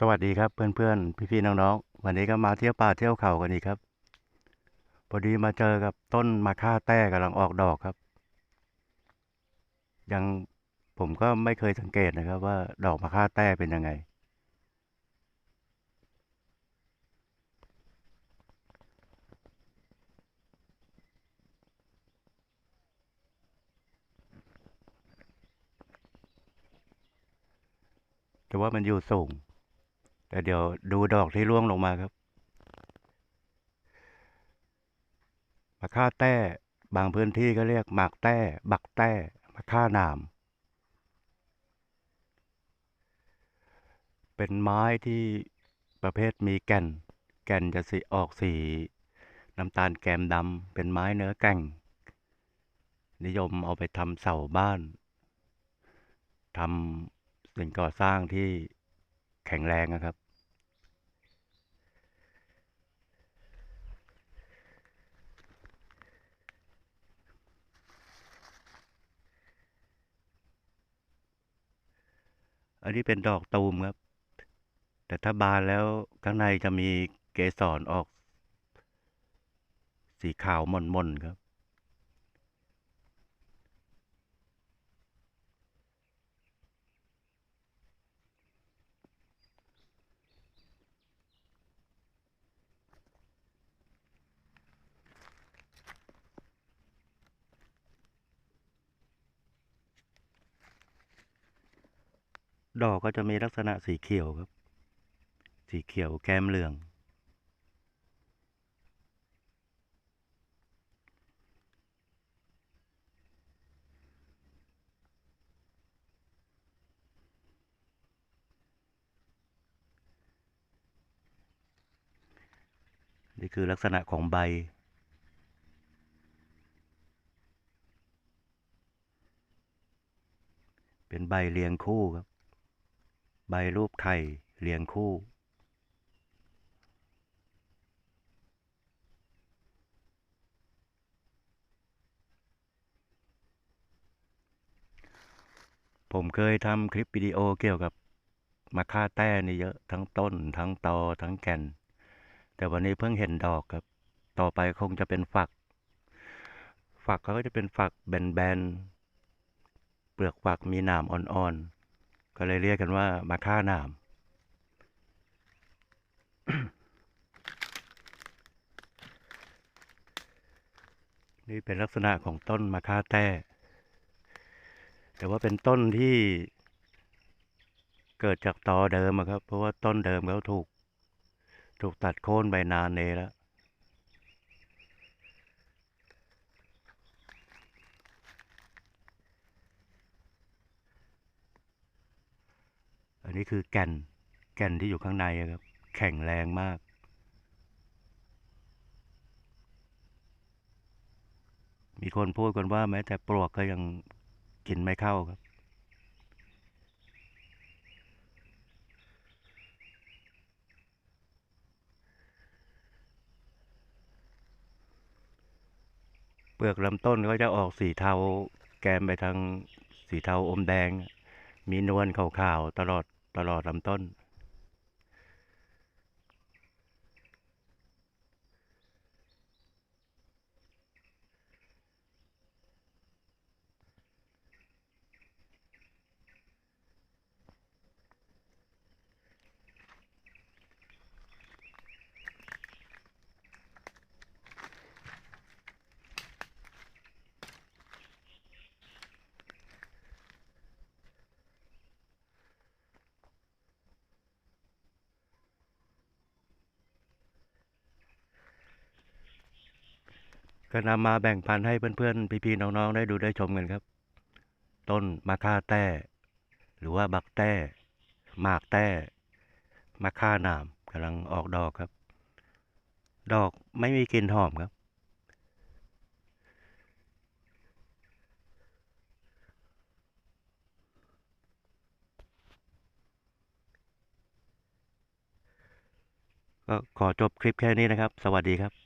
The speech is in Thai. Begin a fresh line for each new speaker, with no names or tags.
สวัสดีครับเพื่อนๆ พี่ๆ น้องๆ วันนี้ก็มาเที่ยวป่าเที่ยวเขากันอีกครับ พอดีมาเจอกับต้นมะค่าแต้กำลังออกดอกครับ ยังผมก็ไม่เคยสังเกตนะครับ ว่าดอกมะค่าแต้เป็นยังไง แต่ว่ามันอยู่สูง แต่เดี๋ยวดูดอกที่ร่วงลงมาครับมะค่าแต้ บางพื้นที่ก็เรียกหมากแต้ บักแต้มะค่าหนาม เป็นไม้ที่ประเภทมีแก่น แก่นจะสีออกสีน้ำตาลแกมดำ เป็นไม้เนื้อแก่ง นิยมเอาไปทำเสาบ้านทำสิ่งก่อสร้างที่แข็งแรงนะครับ อันนี้เป็นดอกตูมครับ แต่ถ้าบานแล้วข้างในจะมีเกสรออกสีขาวมนๆครับ ดอกก็จะมีลักษณะสีเขียวครับ สีเขียวแก้มเหลือง นี่คือลักษณะของใบเป็นใบเรียงคู่ครับ ใบรูปไข่เรียงคู่ผมเคยทำคลิปวิดีโอเกี่ยวกับมะค่าแต้นี่เยอะทั้งต้น ทั้งตอทั้งแก่น แต่วันนี้เพิ่งเห็นดอกครับ ต่อไปคงจะเป็นฝัก ฝักก็จะเป็นฝักแบนๆ เปลือกฝักมีหนามอ่อนๆ ก็เลยเรียกกันว่ามะค่าหนามนี่เป็นลักษณะของต้นมะค่าแต้ แต่ว่าเป็นต้นที่เกิดจากตอเดิมครับ เพราะว่าต้นเดิมเขาถูก ถูกตัดโค่นไปนานเนแล้ว นนี้คือแก่นแก่นที่อยู่ข้างในครับ แข็งแรงมาก มีคนพูดกันว่าแม้แต่ปลวกก็ยังกินไม่เข้าครับเปลือกลำต้นก็จะออกสีเทาแกมไปทางสีเทาอมแดง มีนวลขาวๆตลอด ตลอดลำต้น ก็นำมาแบ่งปันให้เพื่อนๆ พี่ๆ น้องๆ ได้ดูได้ชมกันครับ ต้นมะค่าแต้ หรือว่าบักแต้หมากแต้มะค่าหนามกำลังออกดอกครับ ดอกไม่มีกลิ่นหอมครับ ก็ขอจบคลิปแค่นี้นะครับ สวัสดีครับ